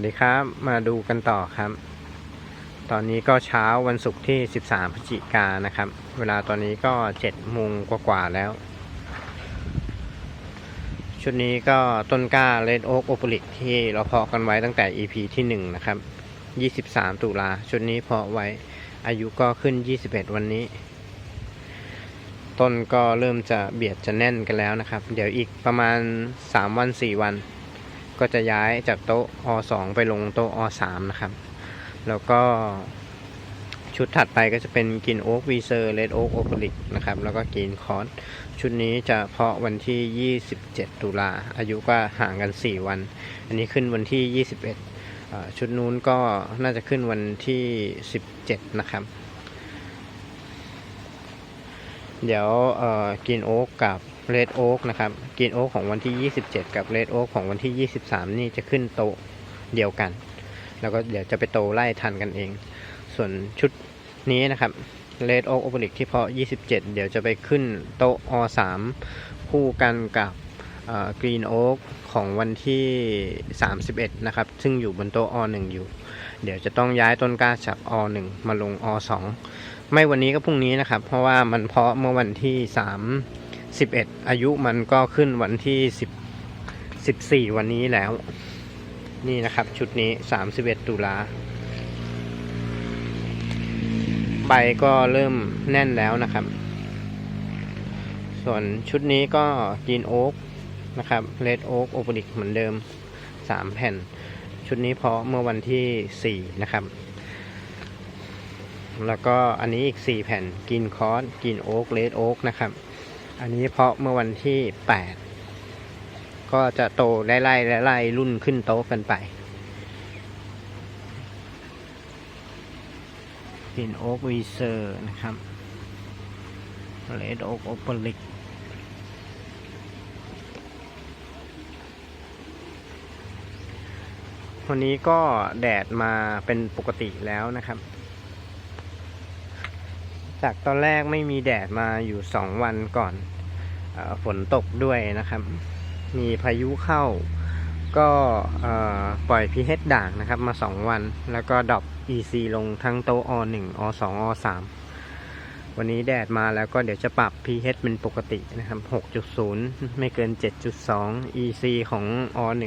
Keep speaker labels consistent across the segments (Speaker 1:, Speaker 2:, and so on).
Speaker 1: วัสดีครับ มาดูกันต่อครับ ตอนนี้ก็เช้าวันศุกร์ที่ 13 พฤศจิกายนนะครับ เวลาตอนนี้ก็7โมงกว่าๆแล้ว ชุดนี้ก็ต้นกล้าเลดโอ๊กโอปลิกที่เราเพาะกันไว้ตั้งแต่ EP ที่ 1 นะครับ 23 ตุลาชุดนี้เพาะไว้อายุก็ขึ้น 21 วันนี้ ต้นก็เริ่มจะเบียดจะแน่นกันแล้วนะครับ เดี๋ยวอีกประมาณ 3 วัน 4 วัน ก็จะย้ายจากโต๊ะ O2 ไปลงโต๊ะ O3 นะครับ แล้วก็ชุดถัดไปก็จะเป็นกินโอ๊กวีเซอร์เลดโอ๊กโอเปลิกนะครับ แล้วก็กินคอร์สชุดนี้จะเพาะวันที่ 27 ตุลาอายุก็ห่างกัน 4 วัน อันนี้ขึ้นวันที่ 21อ่าชุดนู้นก็น่าจะขึ้นวันที่ 17 นะครับ เดี๋ยวกินโอ๊กกับ เรดโอ๊กนะครับกินโอ๊กของวันที่ 27 กับเรดโอ๊กของวันที่ 23 นี่จะขึ้นโตเดียวกัน แล้วก็เดี๋ยวจะไปโตไล่ทันกันเอง ส่วนชุดนี้นะครับเรดโอ๊กโอเปริกที่เพาะ 27 เดี๋ยวจะไปขึ้นโต๊ะ O3 คู่กันกับกรีนโอ๊กของวันที่ 31 นะครับ ซึ่งอยู่บนโต๊ะ O1 อยู่ เดี๋ยวจะต้องย้ายต้นกล้าจาก O1 มาลง O2 ไม่วันนี้ก็พรุ่งนี้นะครับ เพราะว่ามันเพาะเมื่อวันที่ 3 11 อายุมันก็ขึ้นวันที่10 14 วันนี้แล้ว นี่นะครับ ชุดนี้ 31 ตุลาใบก็เริ่มแน่นแล้วนะครับ ส่วนชุดนี้ก็กินโอ๊กนะครับเลดโอ๊กโอปนิกเหมือนเดิม 3 แผ่น ชุดนี้เพาะเมื่อวันที่ 4 นะครับ แล้วก็อันนี้อีก 4 แผ่นกินคอร์สกินโอ๊กเลดโอ๊กนะครับ อันนี้เพราะเมื่อวันที่ 8 ก็จะโตไล่ไล่ไล่รุ่นขึ้นโต๊ะกันไปกินโอ๊กวีเซอร์นะครับเลดโอ๊กโอเปลิกวันนี้ก็แดดมาเป็นปกติแล้วนะครับ จากตอนแรกไม่มีแดดมาอยู่สองวันก่อนอฝนตกด้วยนะครับ มีพายุเข้า ก็ปล่อย pH ด่างนะครับมา2วัน แล้วก็ดรอป EC ลงทั้งโต๊ะ O1 O2 O3 วันนี้แดดมาแล้วก็เดี๋ยวจะปรับ pH เป็นปกตินะครับ 6.0 ไม่เกิน 7.2 EC ของ O1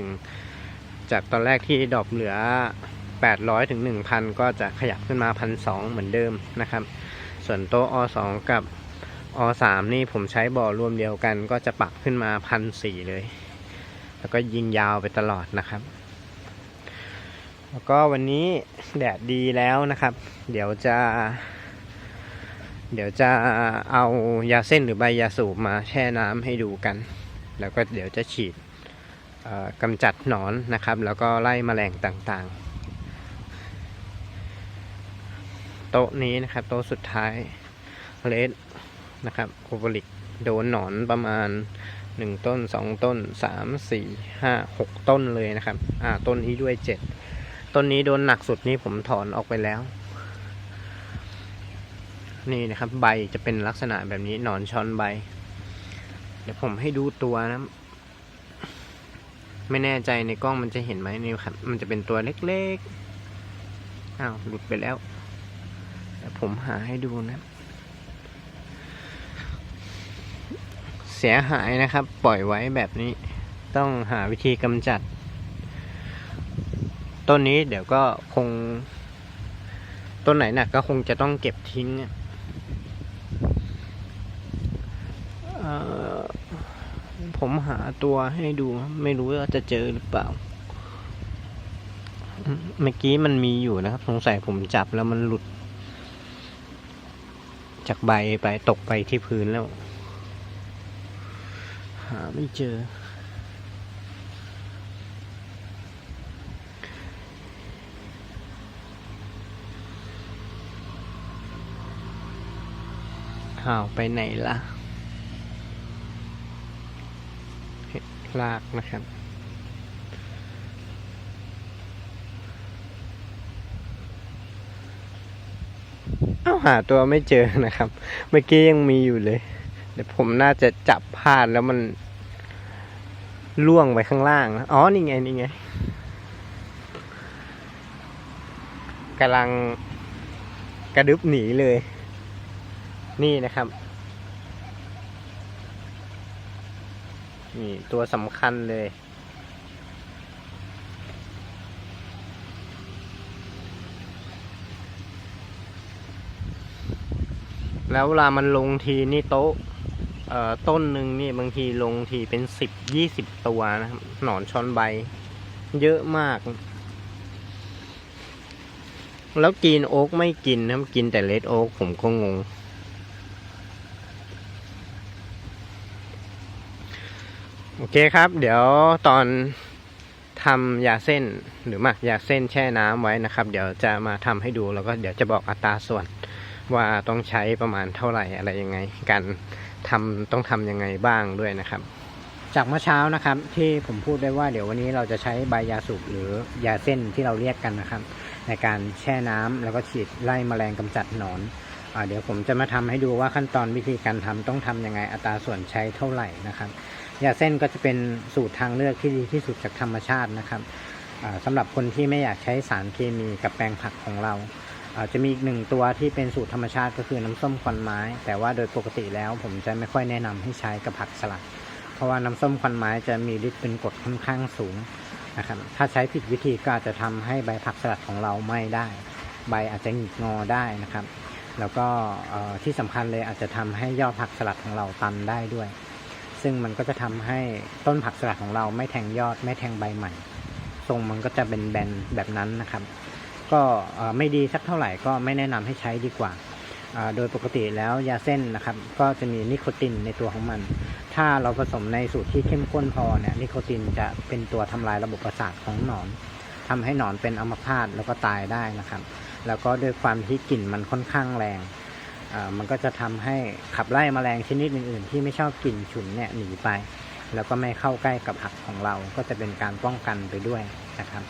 Speaker 1: จากตอนแรกที่ดรอปเหลือ 800ถึง1,000 ก็จะขยับขึ้นมา 1,200 เหมือนเดิมนะครับ ส่วนโต๊ะ O2 กับ O3 นี่ผมใช้บ่อรวมเดียวกัน ก็จะปรับขึ้นมา1,400เลย แล้วก็ยิงยาวไปตลอดนะครับ แล้วก็วันนี้แดดดีแล้วนะครับ เดี๋ยวจะ เดี๋ยวจะเอายาเส้นหรือใบยาสูบมาแช่น้ำให้ดูกัน แล้วก็เดี๋ยวจะฉีดกำจัดหนอนนะครับ แล้วก็ไล่มแมลงต่างๆ โต๊ะนี้นะครับ โต๊ะสุดท้ายเลสนะครับโอเวอริกโดนหนอนประมาณหนึ่งต้นสองต้นสามสี่ห้าหกต้นเลยนะครับ อ่า ต้นนี้ด้วยเจ็ดต้นนี้โดนหนักสุดนี้ผมถอนออกไปแล้ว นี่นะครับ ใบจะเป็นลักษณะแบบนี้หนอนช้อนใบ เดี๋ยวผมให้ดูตัวนะ ไม่แน่ใจในกล้องมันจะเห็นไหมนี่ครับ มันจะเป็นตัวเล็กๆ อ้าว หลุดไปแล้ว ดี๋ยวผมหาให้ดูนะ เสียหายนะครับ ปล่อยไว้แบบนี้ ต้องหาวิธีกำจัด ต้นนี้เดี๋ยวก็คง ต้นไหนหนักก็คงจะต้องเก็บทิ้งผมหาตัวให้ดู ไม่รู้ว่าจะเจอหรือเปล่า เมื่อกี้มันมีอยู่นะครับ สงสัยผมจับแล้วมันหลุด จากใบไปตกไปที่พื้นแล้ว หาไม่เจออ้าวไปไหนล่ะลากนะครับ เอาหาตัวไม่เจอนะครับ เมื่อกี้ยังมีอยู่เลย เดี๋ยวผมน่าจะจับพลาดแล้วมันล่วงไปข้างล่าง อ๋อ นี่ไง นี่ไงกำลังกระดึบหนีเลย นี่นะครับ นี่ตัวสำคัญเลย แล้วเวลามันลงทีนี่โต๊ะต้นหนึ่งนี่บางทีลงทีเป็นสิบยี่สิบตัวนะครับหนอนช้อนใบ เยอะมาก แล้วกินโอ๊กไม่กินนะครับกินแต่เลดโอ๊กผมก็งง โอเคครับ เดี๋ยวตอนทำยาเส้นหรือหมักยาเส้นแช่น้ำไว้นะครับ เดี๋ยวจะมาทำให้ดูแล้วก็เดี๋ยวจะบอกอัตราส่วน ว่าต้องใช้ประมาณเท่าไหร่อะไรยังไง การทำต้องทำยังไงบ้างด้วยนะครับ จากเมื่อเช้านะครับ ที่ผมพูดได้ว่าเดี๋ยววันนี้เราจะใช้ใบยาสูบหรือยาเส้นที่เราเรียกกันนะครับ ในการแช่น้ำแล้วก็ฉีดไล่แมลงกำจัดหนอนอเดี๋ยวผมจะมาทำให้ดูว่าขั้นตอนวิธีการทำต้องทำยังไงอัตราส่วนใช้เท่าไหร่นะครับยาเส้นก็จะเป็นสูตรทางเลือกที่ดีที่สุดจากธรรมชาตินะครับอ่าสำหรับคนที่ไม่อยากใช้สารเคมีกับแปลงผักของเรา จะมีอีกหนึ่งตัวที่เป็นสูตรธรรมชาติก็คือน้ำส้มควันไม้ แต่ว่าโดยปกติแล้วผมจะไม่ค่อยแนะนำให้ใช้กับผักสลัด เพราะว่าน้ำส้มควันไม้จะมีฤทธิ์เป็นกรดค่อนข้างสูงนะครับถ้าใช้ผิดวิธีก็อาจจะทำให้ใบผักสลัดของเราไหม้ได้ ใบอาจจะหงิกงอได้นะครับ แล้วก็ที่สำคัญเลยอาจจะทำให้ยอดผักสลัดของเราตันได้ด้วย ซึ่งมันก็จะทำให้ต้นผักสลัดของเราไม่แทงยอดไม่แทงใบใหม่ทรงมันก็จะเป็นแบนแบบนั้นนะครับ ก็ไม่ดีสักเท่าไหร่ก็ไม่แนะนำให้ใช้ดีกว่า โดยปกติแล้วยาเส้นนะครับ ก็จะมีนิโคตินในตัวของมัน ถ้าเราผสมในสูตรที่เข้มข้นพอเนี่ยนิโคตินจะเป็นตัวทำลายระบบประสาทของหนอนทำให้หนอนเป็นอัมพาตแล้วก็ตายได้นะครับ แล้วก็ด้วยความที่กลิ่นมันค่อนข้างแรงมันก็จะทำให้ขับไล่แมลงชนิดอื่น ๆ ที่ไม่ชอบกลิ่นฉุนเนี่ยหนีไป แล้วก็ไม่เข้าใกล้กับผักของเราก็จะเป็นการป้องกันไปด้วยนะครับ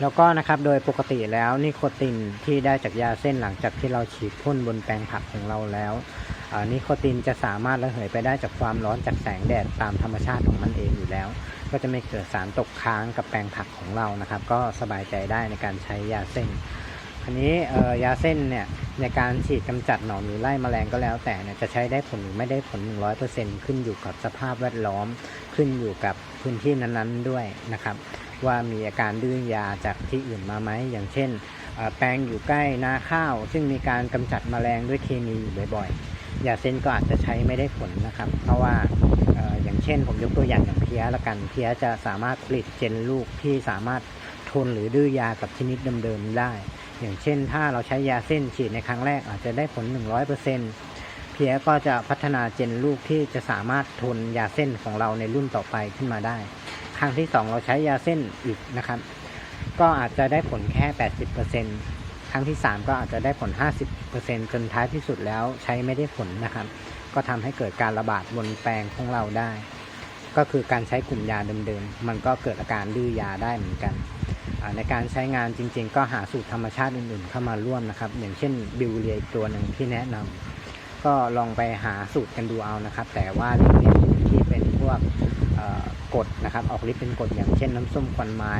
Speaker 1: แล้วก็นะครับโดยปกติแล้วนิโคตินที่ได้จากยาเส้นหลังจากที่เราฉีดพ่นบนแปลงผักของเราแล้วอ่านิโคตินจะสามารถระเหยไปได้จากความร้อนจากแสงแดดตามธรรมชาติของมันเองอยู่แล้ว ก็จะไม่เกิดสารตกค้างกับแปลงผักของเรานะครับ ก็สบายใจได้ในการใช้ยาเส้นทีนี้เอ่อยาเส้นเนี่ยในการฉีดกำจัดหนอนหรือไล่แมลงก็แล้วแต่เนี่ยจะใช้ได้ผลหรือไม่ได้ผล 100%ขึ้นอยู่กับสภาพแวดล้อมขึ้นอยู่กับพื้นที่นั้นๆด้วยนะครับ ว่ามีอาการดื้อยาจากที่อื่นมาไหมอย่างเช่น แปลงอยู่ใกล้นาข้าว ซึ่งมีการกำจัดแมลงด้วยเคมีอยู่บ่อยๆยาเส้นก็อาจจะใช้ไม่ได้ผลนะครับ เพราะว่าอย่างเช่น ผมยกตัวอย่างอย่างเพี้ยละกันเพี้ยจะสามารถผลิตเจนลูกที่สามารถทนหรือดื้อยากับชนิดเดิมๆได้ อย่างเช่น ถ้าเราใช้ยาเส้นฉีดในครั้งแรกอาจจะได้ผล 100%เพียก็จะพัฒนาเจนลูกที่จะสามารถทนยาเส้นของเราในรุ่นต่อไปขึ้นมาได้ ครั้งที่ 2 เราใช้ยาเส้นอีกนะครับ ก็อาจจะได้ผลแค่ 80%ครั้งที่ 3 ก็อาจจะได้ผล 50%จนท้ายที่สุดแล้วใช้ไม่ได้ผลนะครับ ก็ทำให้เกิดการระบาดบนแปลงของเราได้ ก็คือการใช้กลุ่มยาเดิมๆมันก็เกิดอาการดื้อยาได้เหมือนกันในการใช้งานจริง ๆ ก็หาสูตรธรรมชาติอื่นๆ เข้ามาร่วมนะครับ อย่างเช่นบิวเรียตัวหนึ่งที่แนะนำก็ลองไปหาสูตรกันดูเอานะครับ แต่ว่าเลี่ยงที่เป็นพวก กรดนะครับ ออกฤทธิ์เป็นกรดอย่างเช่นน้ำส้มควันไม้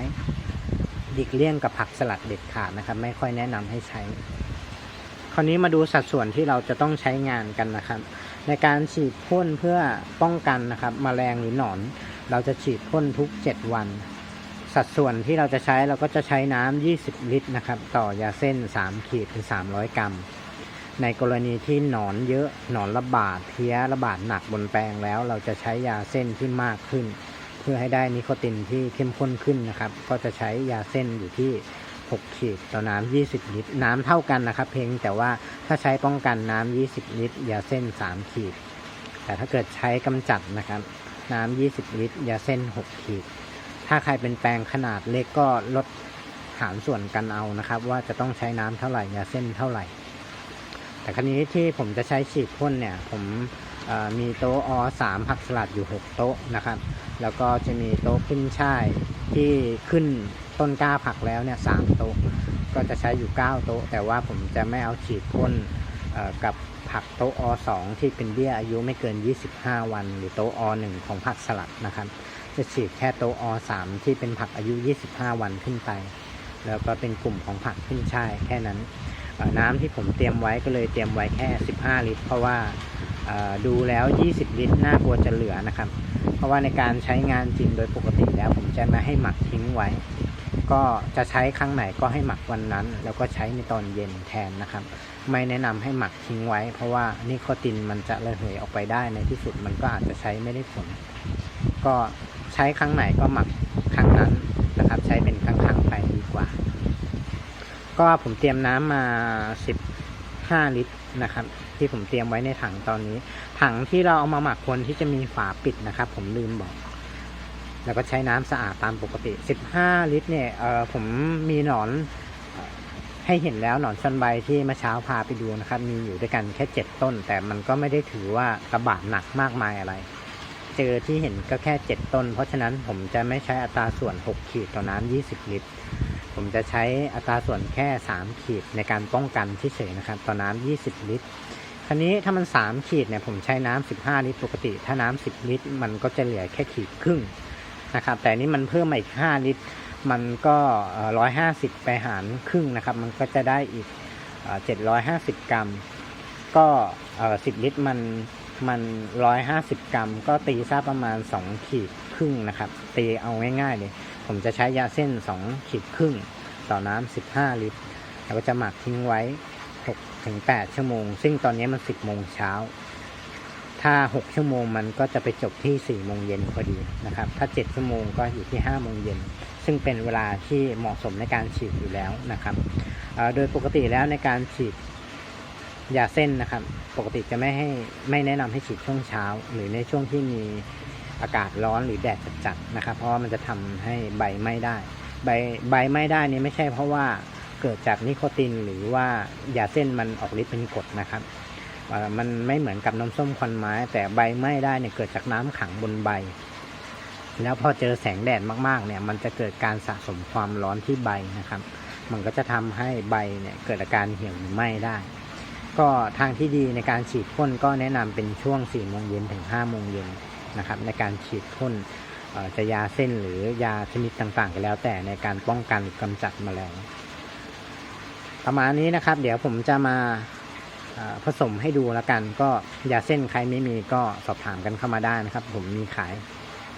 Speaker 1: หลีกเลี่ยงกับผักสลัดเด็ดขาดนะครับ ไม่ค่อยแนะนำให้ใช้ คราวนี้มาดูสัดส่วนที่เราจะต้องใช้งานกันนะครับ ในการฉีดพ่นเพื่อป้องกันนะครับแมลงหรือหนอน เราจะฉีดพ่นทุก 7 วัน สัดส่วนที่เราจะใช้เราก็จะใช้น้ำ20 ลิตรนะครับ ต่อยาเส้น 3 ขีดเป็น300 กรัม ในกรณีที่หนอนเยอะหนอนระบาดเพี้ยระบาดหนักบนแปลงแล้ว เราจะใช้ยาเส้นที่มากขึ้น พื่อให้ได้นิโคตินที่เข้มข้นขึ้นนะครับ ก็จะใช้ยาเส้นอยู่ที่ 6 ขีดต่อน้ำ20 ลิตร น้ำเท่ากันนะครับ เพียงแต่ว่าถ้าใช้ป้องกันน้ำ20 ลิตร ยาเส้น 3 ขีด แต่ถ้าเกิดใช้กำจัดนะครับ น้ำ20 ลิตร ยาเส้น 6 ขีด ถ้าใครเป็นแปลงขนาดเล็กก็ลดหารส่วนกันเอานะครับ ว่าจะต้องใช้น้ำเท่าไหร่ยาเส้นเท่าไหร่ แต่ครั้นี้ที่ผมจะใช้ฉีดพ่นเนี่ย ผมมีโต๊ะอ3ผักสลัดอยู่ 6 โต๊ะนะครับ แล้วก็จะมีโต๊ะขึ้นช่ายที่ขึ้นต้นกล้าผักแล้วเนี่ยสามโต๊ะก็จะใช้อยู่ 9 โต๊ะ แต่ว่าผมจะไม่เอาฉีดพ่นกับผักโต๊ะอ2ที่เป็นเบี้ยอายุไม่เกิน 25 วัน หรือโต๊ะอ1ของผักสลัดนะครับ จะฉีดแค่โต๊ะอ3ที่เป็นผักอายุ 25 วันขึ้นไป แล้วก็เป็นกลุ่มของผักขึ้นช่ายแค่นั้น น้ำที่ผมเตรียมไว้ก็เลยเตรียมไว้แค่ 15 ลิตร เพราะว่าดูแล้ว 20 ลิตรน่ากลัวจะเหลือนะครับ เพราะว่าในการใช้งานจริงโดยปกติแล้วผมจะไม่ให้หมักทิ้งไว้ ก็จะใช้ครั้งไหนก็ให้หมักวันนั้น แล้วก็ใช้ในตอนเย็นแทนนะครับ ไม่แนะนำให้หมักทิ้งไว้ เพราะว่านิโคตินมันจะระเหยออกไปได้ในที่สุดมันก็อาจจะใช้ไม่ได้ผล ก็ใช้ครั้งไหนก็หมักครั้งนั้นนะครับ ใช้เป็นครั้งๆไปดีกว่า ก็ผมเตรียมน้ำมา 15 ลิตรนะครับ ที่ผมเตรียมไว้ในถังตอนนี้ ถังที่เราเอามาหมักควรที่จะมีฝาปิดนะครับ ผมลืมบอก แล้วก็ใช้น้ำสะอาดตามปกติ 15 ลิตร เนี่ยเออผมมีหนอนให้เห็นแล้วหนอนซันใบที่เมื่อเช้าพาไปดูนะครับ มีอยู่ด้วยกันแค่ 7 ต้น แต่มันก็ไม่ได้ถือว่ากระบาดหนักมากมายอะไร เจอที่เห็นก็แค่ 7 ต้น เพราะฉะนั้นผมจะไม่ใช้อัตราส่วน 6 ขีดต่อน้ำ20 ลิตรผมจะใช้อัตราส่วนแค่ 3 ขีดในการป้องกันเฉยๆนะครับ ต่อน้ำ 20 ลิตร ครานี้ถ้ามัน 3 ขีดเนี่ยผมใช้น้ำ15 ลิตรปกติ ถ้าน้ำ10 ลิตร มันก็จะเหลือแค่ขีดครึ่งนะครับ แต่นี่มันเพิ่มมาอีก 5 ลิตร มันก็ร้อยห้าสิบไปหารครึ่งนะครับ มันก็จะได้อีกเจ็ดร้อยห้าสิบกรัม ก็สิบลิตรมันมันร้อยห้าสิบกรัม ก็ตีซะประมาณสองขีดครึ่งนะครับ ตีเอาง่ายๆเลย ผมจะใช้ยาเส้นสองขีดครึ่ง ต่อน้ำสิบห้าลิตร แล้วก็จะหมักทิ้งไว้ ถึงแปดชั่วโมง ซึ่งตอนนี้มันสิบโมงเช้า ถ้า6ชั่วโมงมันก็จะไปจบที่4โมงเย็นพอดีนะครับ ถ้า7ชั่วโมงก็อยู่ที่5โมงเย็น ซึ่งเป็นเวลาที่เหมาะสมในการฉีดอยู่แล้วนะครับ โดยปกติแล้วในการฉีดยาเส้นนะครับ ปกติจะไม่ให้ไม่แนะนำให้ฉีดช่วงเช้า หรือในช่วงที่มีอากาศร้อนหรือแดดจัดๆนะครับ เพราะว่ามันจะทำให้ใบไหม้ได้ ใบใบไหม้ได้นี่ไม่ใช่เพราะว่า เกิดจากนิโคตินหรือว่ายาเส้นมันออกฤทธิ์เป็นกรดนะครับมันไม่เหมือนกับน้ำส้มควันไม้ แต่ใบไหม้ได้เนี่ยเกิดจากน้ำขังบนใบ แล้วพอเจอแสงแดดมากๆ เนี่ยมันจะเกิดการสะสมความร้อนที่ใบนะครับ มันก็จะทำให้ใบเนี่ยเกิดอาการเหี่ยวหรือไหม้ได้ ก็ทางที่ดีในการฉีดพ่นก็แนะนำเป็นช่วง4โมงเย็นถึง5โมงเย็นนะครับในการฉีดพ่นจะยาเส้นหรือยาชนิดต่างๆ ก็แล้วแต่ในการป้องกันกำจัดแมลง ประมาณนี้นะครับ เดี๋ยวผมจะมาผสมให้ดูแล้วกัน ก็ยาเส้นใครไม่มีก็สอบถามกันเข้ามาได้นะครับ ผมมีขาย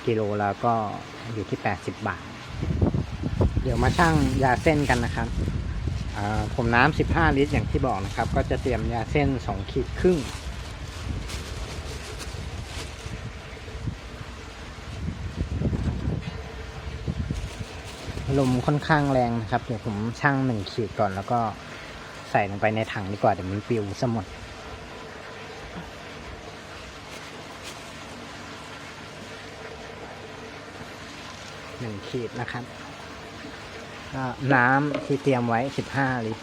Speaker 1: กิโลแล้วก็อยู่ที่ 80 บาท เดี๋ยวมาชั่งยาเส้นกันนะครับผมน้ำ15 ลิตรอย่างที่บอกนะครับ ก็จะเตรียมยาเส้น 2 ขีดครึ่ง ลมค่อนข้างแรงนะครับ เดี๋ยวผมชั่งหนึ่งขีดก่อนแล้วก็ใส่ลงไปในถังดีกว่าเดี๋ยวมันปิวซะหมดหนึ่งขีดนะครับ น้ำที่เตรียมไว้สิบห้าลิตร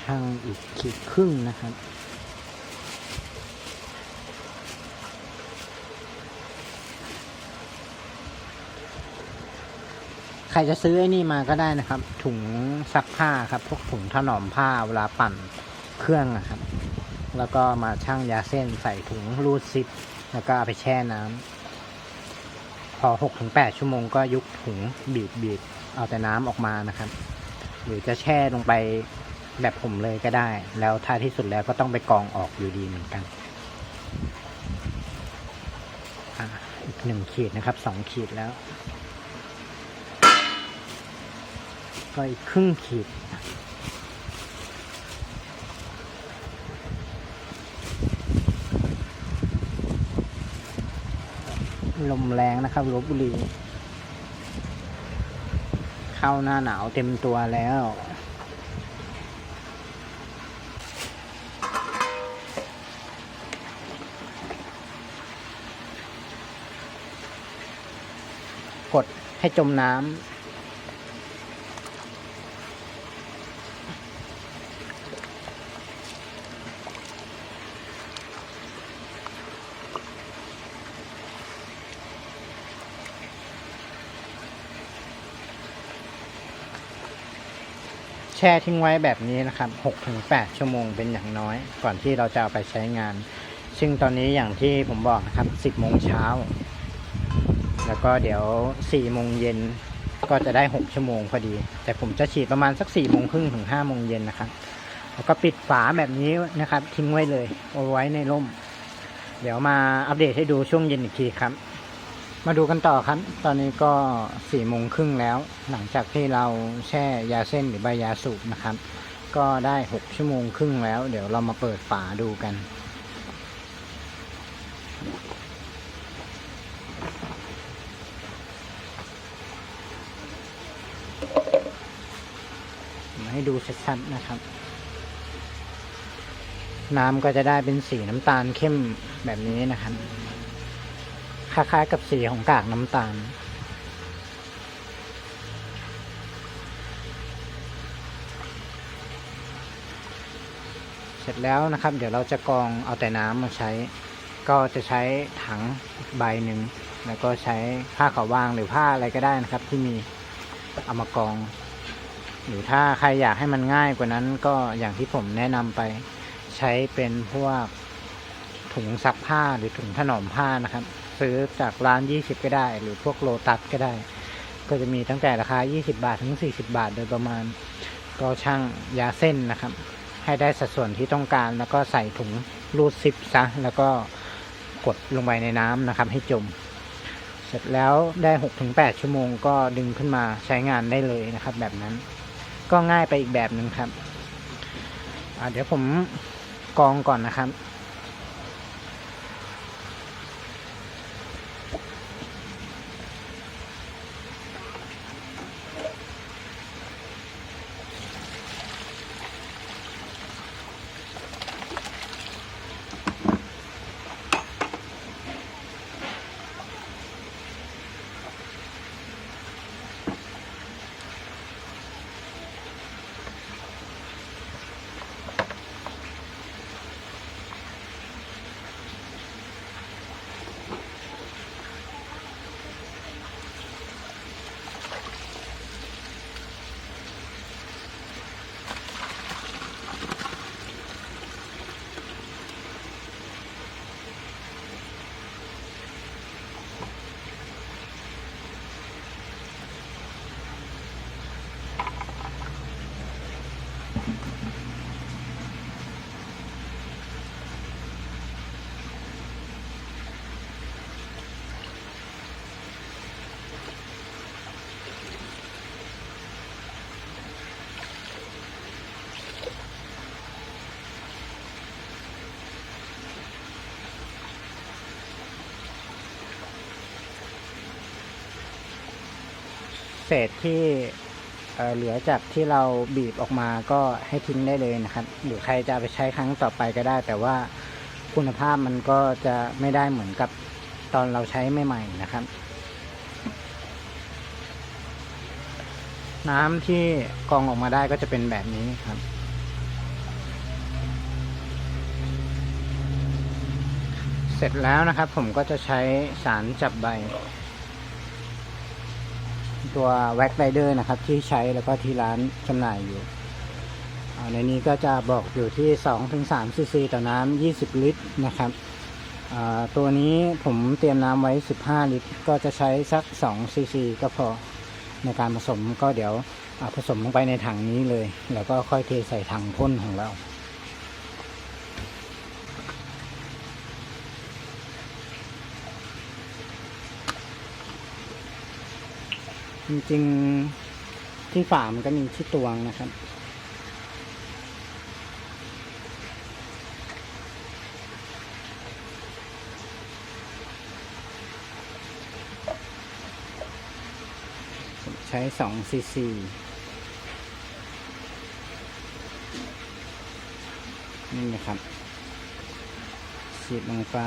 Speaker 1: ช่างอีกขีดครึ่งนะครับ รจะซื้อไอ้นี่มาก็ได้นะครับ ถุงซักผ้าครับ พวกถุงถนอมผ้าเวลาปั่นเครื่องนะครับ แล้วก็มาชั่งยาเส้นใส่ถุงรูดซิปแล้วก็เอาไปแช่น้ำพอหกถึงแปดชั่วโมงก็ยุบถุงบีบบีบเอาแต่น้ำออกมานะครับ หรือจะแช่ลงไปแบบผมเลยก็ได้ แล้วท้ายที่สุดแล้วก็ต้องไปกรองออกอยู่ดีเหมือนกันออีกหนึ่งขีดนะครับสองขีดแล้ว ก็อีกครึ่งขีด ลมแรงนะครับลบบุรี เข้าหน้าหนาวเต็มตัวแล้วกดให้จมน้ำ ช่ทิ้งไว้แบบนี้นะครับ 6-8 ชั่วโมงเป็นอย่างน้อย ก่อนที่เราจะเอาไปใช้งาน ซึ่งตอนนี้อย่างที่ผมบอกนะครับ 10 โมงเช้า แล้วก็เดี๋ยว4ี่โมงเย็นก็จะได้ 6 ชั่วโมงพอดี แต่ผมจะฉีดประมาณสัก4ี่โมงครึ่งถึง5้าโมงเย็นนะครับ แล้วก็ปิดฝาแบบนี้นะครับ ทิ้งไว้เลย เอาไว้ในร่ม เดี๋ยวมาอัปเดตให้ดูช่วงเย็นอีกทีครับ มาดูกันต่อครับ ตอนนี้ก็4ี่โมงครึ่งแล้ว หลังจากที่เราแช่ยาเส้นหรือใบยาสูบนะครับ ก็ได้6ชั่วโมงครึ่งแล้ว เดี๋ยวเรามาเปิดฝาดูกันมาให้ดูชัดๆนะครับ น้ำก็จะได้เป็นสีน้ำตาลเข้มแบบนี้นะครับ คล้ายๆกับสีของกากน้ำตาล เสร็จแล้วนะครับ เดี๋ยวเราจะกรองเอาแต่น้ำมาใช้ ก็จะใช้ถังใบหนึ่ง แล้วก็ใช้ผ้าขาววางหรือผ้าอะไรก็ได้นะครับ ที่มีเอามากรอง หรือถ้าใครอยากให้มันง่ายกว่านั้นก็อย่างที่ผมแนะนำไป ใช้เป็นพวกถุงซักผ้าหรือถุงถนอมผ้านะครับ ซื้อจากร้าน 20 ก็ได้ หรือพวกโลตัสก็ได้ ก็จะมีตั้งแต่ราคา 20 บาทถึง 40 บาทโดยประมาณ ก็ช่างยาเส้นนะครับ ให้ได้สัดส่วนที่ต้องการ แล้วก็ใส่ถุงรูดซิปซะ แล้วก็กดลงไปในน้ำนะครับ ให้จม เสร็จแล้วได้ 6-8 ชั่วโมง ก็ดึงขึ้นมาใช้งานได้เลยนะครับ แบบนั้น ก็ง่ายไปอีกแบบหนึ่งครับเดี๋ยวผมกองก่อนนะครับ เศษที่เเหลือจากที่เราบีบออกมาก็ให้ทิ้งได้เลยนะครับ หรือใครจะไปใช้ครั้งต่อไปก็ได้ แต่ว่าคุณภาพมันก็จะไม่ได้เหมือนกับตอนเราใช้ใหม่ๆนะครับ น้ำที่กรองออกมาได้ก็จะเป็นแบบนี้ครับเสร็จแล้วนะครับผมก็จะใช้สารจับใบ ตัวแว็กไรเดอร์นะครับ ที่ใช้แล้วก็ที่ร้านจำหน่ายอยู่ในนี้ก็จะบอกอยู่ที่ 2-3ซีซีต่อน้ำ20 ลิตรนะครับตัวนี้ผมเตรียมน้ำไว้ 15 ลิตร ก็จะใช้สัก2ซีซีก็พอในการผสมก็เดี๋ยวผสมลงไปในถังนี้เลย แล้วก็ค่อยเทใส่ถังพ่นของเรา จริงๆที่ฝามันก็มีที่ตวงนะครับ ใช้สองซีซีนี่นะครับฉีดลงไป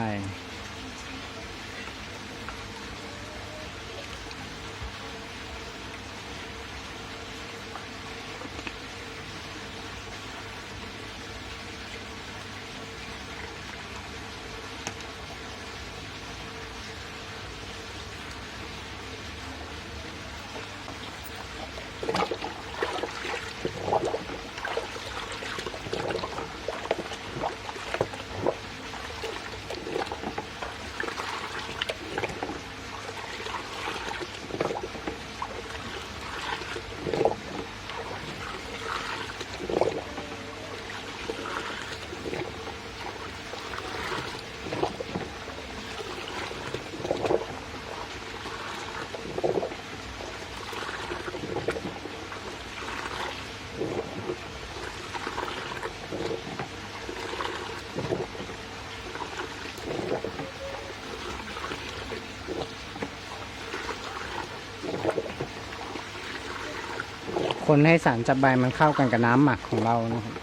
Speaker 2: คนให้สารจับใบมันเข้ากันกับน้ำหมักของเรานะครับ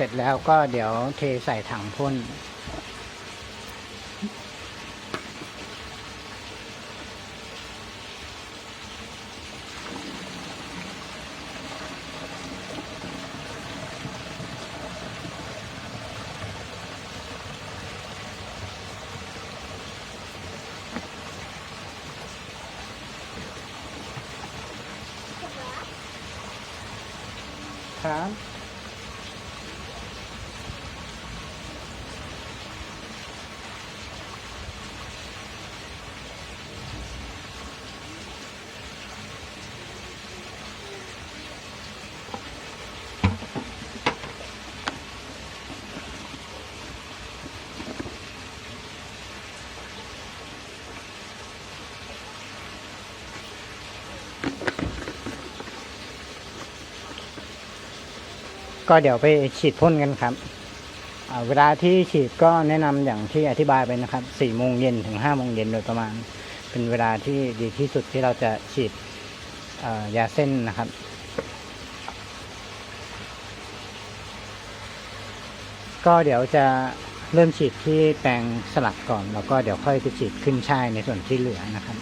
Speaker 2: เสร็จแล้วก็เดี๋ยวเทใส่ถังพ่น ก็เดี๋ยวไปฉีดพ่นกันครับเวลาที่ฉีดก็แนะนำอย่างที่อธิบายไปนะครับ4โมงเย็นถึง5โมงเย็นโดยประมาณ เป็นเวลาที่ดีที่สุดที่เราจะฉีดยาเส้นนะครับก็เดี๋ยวจะเริ่มฉีดที่แปลงสลักก่อน แล้วก็เดี๋ยวค่อยไปฉีดขึ้นช่ายในส่วนที่เหลือนะครับ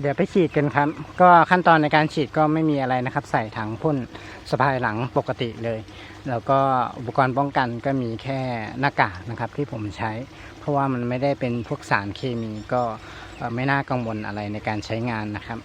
Speaker 2: เดี๋ยวไปฉีดกันครับ ก็ขั้นตอนในการฉีดก็ไม่มีอะไรนะครับ ใส่ถังพ่นสะพายหลังปกติเลย แล้วก็อุปกรณ์ป้องกันก็มีแค่หน้ากากนะครับที่ผมใช้ เพราะว่ามันไม่ได้เป็นพวกสารเคมีก็ไม่น่ากังวลอะไรในการใช้งานนะครับ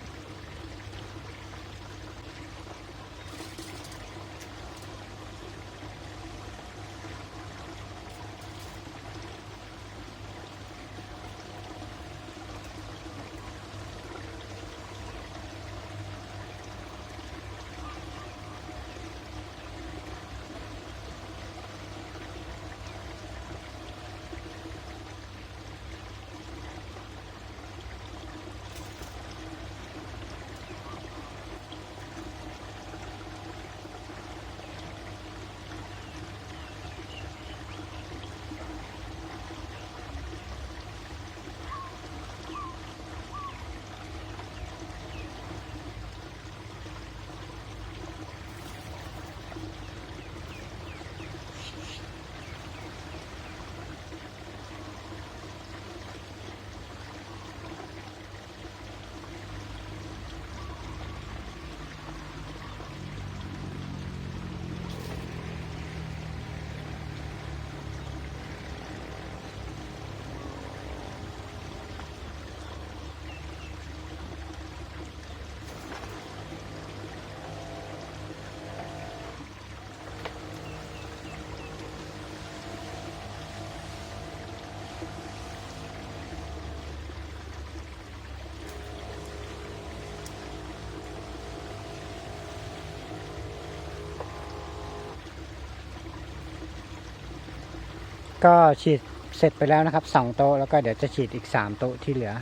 Speaker 2: ก็ฉีดเสร็จไปแล้วนะครับสองโต๊ะแล้วก็เดี๋ยวจะฉีดอีกสามโต๊ะที่เหลือ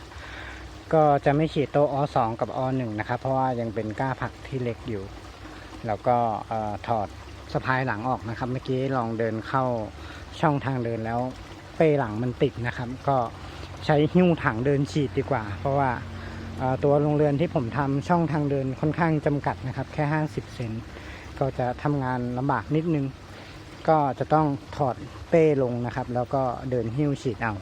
Speaker 2: ก็จะไม่ฉีดโต๊ะอสองกับอหนึ่งนะครับ เพราะว่ายังเป็นก้าผักที่เล็กอยู่ แล้วก็ถอดสะพายหลังออกนะครับ เมื่อกี้ลองเดินเข้าช่องทางเดินแล้วเป้หลังมันติดนะครับ ก็ใช้หิ้วถังเดินฉีดดีกว่า เพราะว่าตัวโรงเรือนที่ผมทำช่องทางเดินค่อนข้างจำกัดนะครับ แค่ 50 เซนก็จะทำงานลำบากนิดนึง ก็จะต้องถอดเป้ลงนะครับ แล้วก็เดินหิ้วฉีดเอา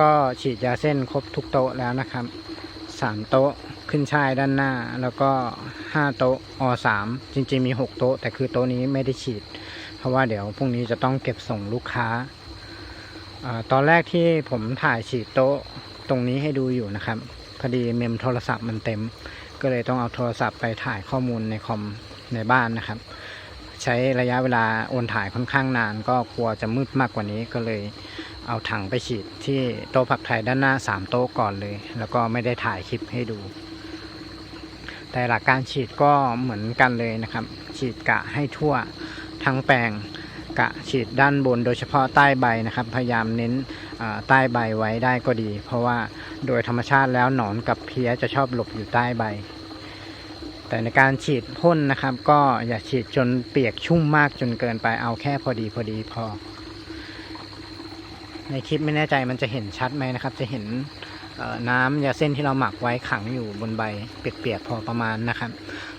Speaker 2: ก็ฉีดยาเส้นครบทุกโต๊ะแล้วนะครับสามโต๊ะขึ้นช่ายด้านหน้า แล้วก็ห้าโต๊ะอสามจริงๆมีหกโต๊ะ แต่คือโต๊ะนี้ไม่ได้ฉีด เพราะว่าเดี๋ยวพรุ่งนี้จะต้องเก็บส่งลูกค้าอตอนแรกที่ผมถ่ายฉีดโต๊ะตรงนี้ให้ดูอยู่นะครับพอดีเมมโทรศัพท์มันเต็ม ก็เลยต้องเอาโทรศัพท์ไปถ่ายข้อมูลในคอมในบ้านนะครับ ใช้ระยะเวลาโอนถ่ายค่อนข้างนาน ก็กลัวจะมืดมากกว่านี้ก็เลย เอาถังไปฉีดที่โต๊ะผักไทยด้านหน้า 3 โต๊ะก่อนเลย แล้วก็ไม่ได้ถ่ายคลิปให้ดู แต่หลักการฉีดก็เหมือนกันเลยนะครับ ฉีดกะให้ทั่วทั้งแปลงกะฉีดด้านบนโดยเฉพาะใต้ใบนะครับ พยายามเน้นใต้ใบไว้ได้ก็ดี เพราะว่าโดยธรรมชาติแล้วหนอนกับเพี้ยจะชอบหลบอยู่ใต้ใบ แต่ในการฉีดพ่นนะครับ ก็อย่าฉีดจนเปียกชุ่มมากจนเกินไปเอาแค่พอดีพอดีพอ ในคลิปไม่แน่ใจมันจะเห็นชัดไหมนะครับ จะเห็นน้ำยาเส้นที่เราหมักไว้ขังอยู่บนใบเปียกๆพอประมาณนะครับ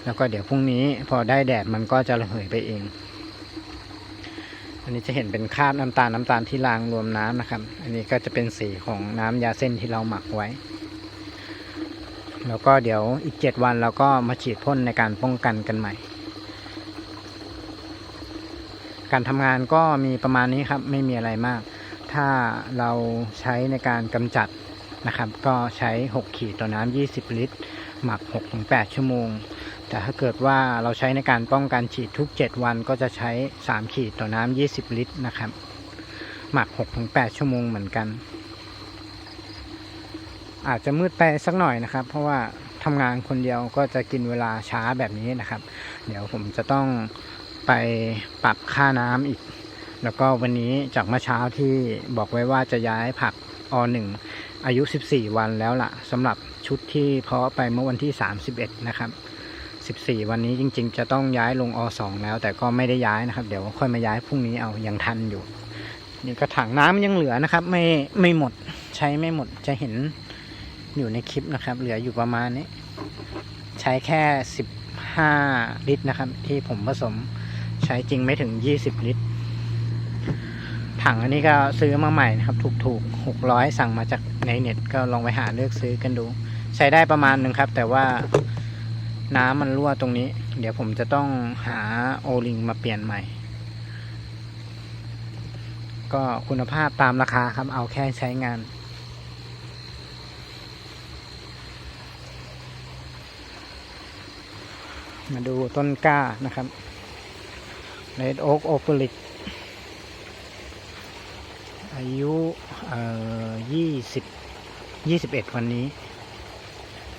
Speaker 2: แล้วก็เดี๋ยวพรุ่งนี้พอได้แดดมันก็จะระเหยไปเอง อันนี้จะเห็นเป็นคราบน้ำตาลน้ำตาลที่รางรวมน้ำนะครับ อันนี้ก็จะเป็นสีของน้ำยาเส้นที่เราหมักไว้ แล้วก็เดี๋ยวอีกเจ็ดวันเราก็มาฉีดพ่นในการป้องกันกันใหม่ การทำงานก็มีประมาณนี้ครับไม่มีอะไรมาก ถ้าเราใช้ในการกำจัดนะครับ ก็ใช้ 6 ขีดต่อน้ำ20 ลิตร หมัก 6-8 ชั่วโมง แต่ถ้าเกิดว่าเราใช้ในการป้องกันฉีดทุก 7 วันก็จะใช้ 3 ขีดต่อน้ำ20 ลิตรนะครับ หมัก 6-8 ชั่วโมงเหมือนกัน อาจจะมืดไปสักหน่อยนะครับ เพราะว่าทำงานคนเดียวก็จะกินเวลาช้าแบบนี้นะครับ เดี๋ยวผมจะต้องไปปรับค่าน้ำอีก แล้วก็วันนี้จากเมื่อเช้าที่บอกไว้ว่าจะย้ายผักอ1อายุ 14 วันแล้วล่ะสำหรับชุดที่เพาะไปเมื่อวันที่ 31 นะครับ 14 วันนี้จริง ๆ จะต้องย้ายลงอ2แล้ว แต่ก็ไม่ได้ย้ายนะครับ เดี๋ยวค่อยมาย้ายพรุ่งนี้เอายังทันอยู่นี่กระถางน้ำยังเหลือนะครับ ไม่ไม่หมดใช้ไม่หมดจะเห็นอยู่ในคลิปนะครับ เหลืออยู่ประมาณนี้ ใช้แค่ 15 ลิตรนะครับ ที่ผมผสมใช้จริงไม่ถึง 20 ลิตร ถังอันนี้ก็ซื้อมาใหม่นะครับ ถูกๆ600สั่งมาจากในเน็ตก็ลองไปหาเลือกซื้อกันดู ใช้ได้ประมาณหนึ่งครับ แต่ว่าน้ำมันรั่วตรงนี้ เดี๋ยวผมจะต้องหาโอลิงมาเปลี่ยนใหม่ ก็คุณภาพตามราคาครับ เอาแค่ใช้งาน มาดูต้นกล้านะครับ Red Oak o p e r i c อายุเอ่อยี่สิบยี่สิบเอ็ดวันนี้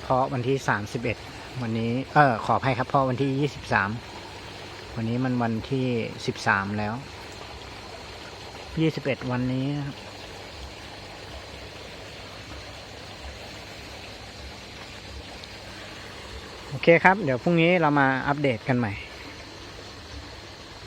Speaker 2: เพราะวันที่สามสิบเอ็ดวันนี้ เออขออภัยครับเพราะวันที่ยี่สิบสามวันนี้มันวันที่สิบสามแล้วยี่สิบเอ็ดวันนี้ครับโอเคครับ เดี๋ยวพรุ่งนี้เรามาอัปเดตกันใหม่